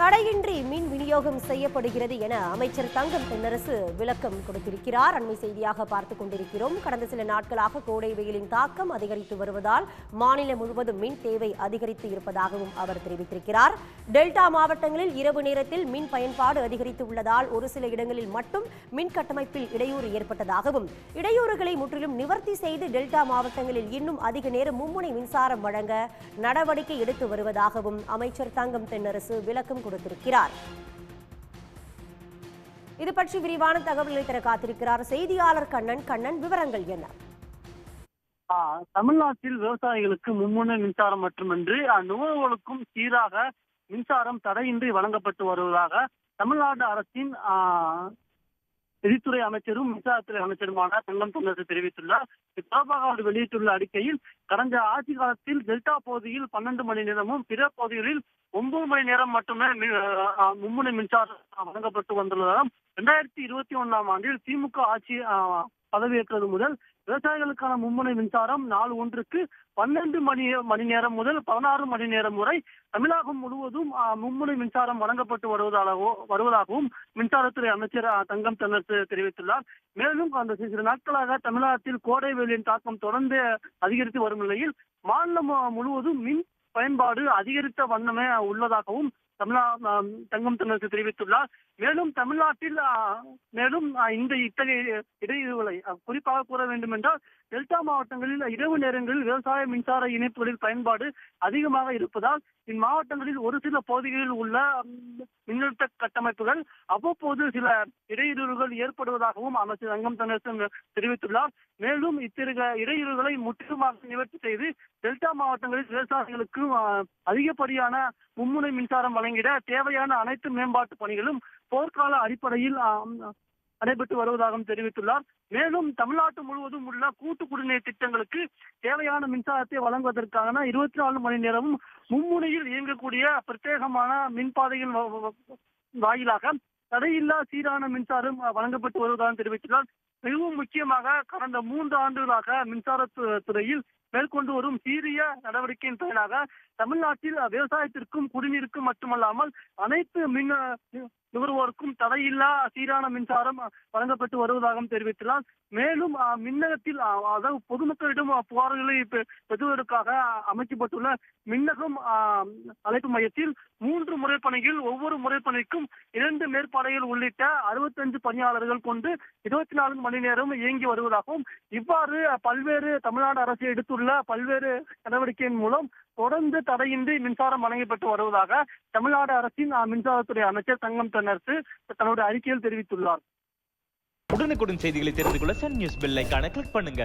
தடையின்றி மின் விநியோகம் செய்யப்படுகிறது என அமைச்சர் தங்கம் தென்னரசு விளக்கம் கொடுத்திருக்கிறார். அண்மை செய்தியாக பார்த்துக் கொண்டிருக்கிறோம். கடந்த சில நாட்களாக கோடை வெயிலின் தாக்கம் அதிகரித்து வருவதால் மாநிலம் முழுவதும் மின் தேவை அதிகரித்து இருப்பதாகவும் அவர் தெரிவித்திருக்கிறார். டெல்டா மாவட்டங்களில் இரவு நேரத்தில் மின் பயன்பாடு அதிகரித்து உள்ளதால் ஒரு சில இடங்களில் மட்டும் மின் கட்டமைப்பில் இடையூறு ஏற்பட்டதாகவும் இடையூறுகளை முற்றிலும் நிவர்த்தி செய்து டெல்டா மாவட்டங்களில் இன்னும் அதிக நேரம் மும்முனை மின்சாரம் வழங்க நடவடிக்கை எடுத்து வருவதாகவும் அமைச்சர் தங்கம் தென்னரசு விளக்கம் கொடுத்திருக்கிறார். இது பற்றி விரிவான தகவல்களை தர காத்திருக்கிறார் செய்தியாளர் கண்ணன். கண்ணன் விவரங்கள் என்ன? தமிழ்நாட்டில் விவசாயிகளுக்கு மும்முனை மின்சாரம் மட்டுமின்றி ஆ, நுகர்வோருக்கும் சீராக மின்சாரம் தடையின்றி வழங்கப்பட்டு வருவதாக தமிழ்நாடு அரசின் நிதித்துறை அமைச்சரும் மின்சாரத்துறை அமைச்சருமான தங்கம் தொண்டர் தெரிவித்துள்ளார். இது தொடர்பாக அவர் வெளியிட்டுள்ள அறிக்கையில் கடந்த ஆட்சி காலத்தில் டெல்டா பகுதியில் பன்னெண்டு மணி நேரமும் பிற பகுதிகளில் ஒன்பது மணி நேரம் மட்டுமே மும்முனை மின்சாரம் வழங்கப்பட்டு வந்துள்ளதால் இரண்டாயிரத்தி இருபத்தி ஒண்ணாம் ஆண்டில் திமுக ஆட்சி பதவியேற்றது முதல் விவசாயிகளுக்கான மும்முனை மின்சாரம் நாள் ஒன்றுக்கு பன்னெண்டு மணி மணி நேரம் முதல் பதினாறு மணி நேரம் வரை தமிழகம் முழுவதும் மும்முனை மின்சாரம் வழங்கப்பட்டு வருவதாகவோ வருவதாகவும் மின்சாரத்துறை அமைச்சர் தங்கம் தன்னர் தெரிவித்துள்ளார். மேலும் அந்த சில நாட்களாக தமிழகத்தில் கோடை வெயிலின் தாக்கம் தொடர்ந்து அதிகரித்து வரும் நிலையில் மாநிலம் முழுவதும் மின் பயன்பாடு அதிகரித்த வண்ணமே உள்ளதாகவும் தமிழா தங்கம் தென்னரசு தெரிவித்துள்ளார். மேலும் தமிழ்நாட்டில் மேலும் இந்த இத்தகைய இடையூறுகளை குறிப்பாக கூற வேண்டும் என்றால் டெல்டா மாவட்டங்களில் இரவு நேரங்களில் விவசாய மின்சார இணைப்புகளில் பயன்பாடு அதிகமாக இருப்பதால் இம்மாவட்டங்களில் ஒரு சில பகுதிகளில் உள்ள மின்னழுத்த கட்டமைப்புகள் அவ்வப்போது சில இடையூறுகள் ஏற்படுவதாகவும் அமைச்சர் தங்கம் தனரசன் தெரிவித்துள்ளார். மேலும் இத்தகைய இடையூறுகளை முற்றிலுமாக நிவர்த்தி செய்து டெல்டா மாவட்டங்களில் விவசாயிகளுக்கு அதிகப்படியான மும்முனை மின்சாரம் வழங்கிட தேவையான அனைத்து மேம்பாட்டு பணிகளும் போர்க்கால அடிப்படையில் நடைபெற்று வருவதாகவும் தெரிவித்துள்ளார். மேலும் தமிழ்நாடு முழுவதும் உள்ள கூட்டு குடிநீர் திட்டங்களுக்கு தேவையான மின்சாரத்தை வழங்குவதற்கான இருபத்தி நாலு மணி நேரமும் மும்முனையில் இயங்கக்கூடிய பிரத்யேகமான மின்பாதையின் வாயிலாக தடையில்லா சீரான மின்சாரம் வழங்கப்பட்டு வருவதாக தெரிவித்துள்ளார். மிகவும் முக்கியமாக கடந்த மூன்று ஆண்டுகளாக மின்சார துறையில் மேற்கொண்டு வரும் சீரிய நடவடிக்கையின் பயனாக தமிழ்நாட்டில் விவசாயத்திற்கும் குடிநீருக்கும் மட்டுமல்லாமல் அனைத்து மின் அஹ், நுகர்வோருக்கும் தடையில்லா சீரான மின்சாரம் வழங்கப்பட்டு வருவதாகவும் தெரிவித்துள்ளார். மேலும் மின்னகத்தில் அதாவது பொதுமக்களிடம் புகார்களை பெறுவதற்காக அமைக்கப்பட்டுள்ள மின்னகம் அழைப்பு மையத்தில் மூன்று முறைப்பணிகள் ஒவ்வொரு முறைப்பணிக்கும் இரண்டு மேற்பாடைகள் உள்ளிட்ட அறுபத்தஞ்சு பணியாளர்கள் கொண்டு இருபத்தி நான்கு மணி நேரம் இயங்கி வருவதாகவும் இவ்வாறு பல்வேறு தமிழ்நாடு அரசு எடுத்துள்ள பல்வேறு நடவடிக்கையின் மூலம் தொடர்ந்து தடையின்றி மின்சாரம் வழங்கப்பட்டு வருவதாக தமிழ்நாடு அரசின் மின்சாரத்துறை அமைச்சர் தங்கம் தென்னரசு தன்னுடைய அறிக்கையில் தெரிவித்துள்ளார். உடனுக்குடன் செய்திகளை தெரிந்து கொள்ள சன் நியூஸ் பெல் ஐகானை கிளிக் பண்ணுங்க.